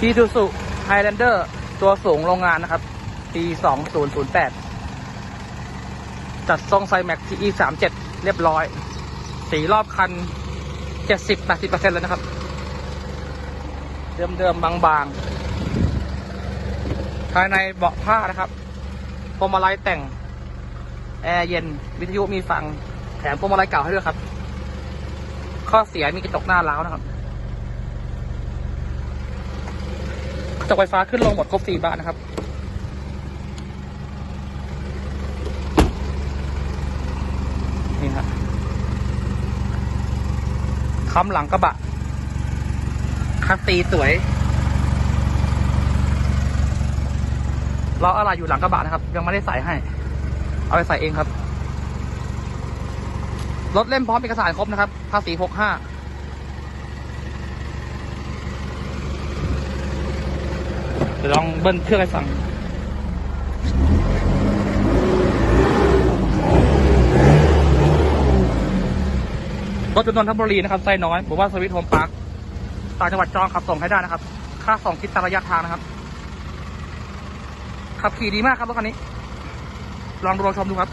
ที่ดูสุไฮแลนเดอร์ตัวสูงโรงงานนะครับ ปี 2008 จัดทรงไซแม็กที37 เรียบร้อย สีรอบคัน 70-80%แล้วนะครับ เดิมๆ บางๆ ภายในเบาะผ้านะครับพวงมาลัยแต่ง แอร์เย็น วิทยุมีฟัง แถมพวงมาลัยเก่าให้ด้วยครับ ข้อเสียมีกระจกหน้าล้าวนะครับ กระจกไฟฟ้าขึ้นลงหมดครบสี่บานนะครับนี่ครับค้ำหลังกระบะคัสซีสวยล้ออะไรอยู่หลังกระบะนะครับ ยังไม่ได้ใส่ให้ เอาไปใส่เองครับรถเล่มพร้อมเอกสารครบนะครับภาษีหกห้า ดี๋ยวลองเบิ้ลเครื่องให้ฟังรถจุดนนทบุรีนะครับไซน้อยบอกว่าสวิตโฮมพาร์คต่างจังหวัดจองขับส่งให้ได้นะครับ ค่าส่งคิดตามระยะทางนะครับ ขับขี่ดีมากครับรถคันนี้ ลองดูลองชมดูครับ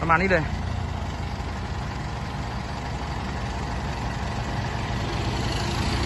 ประมาณนี้เลย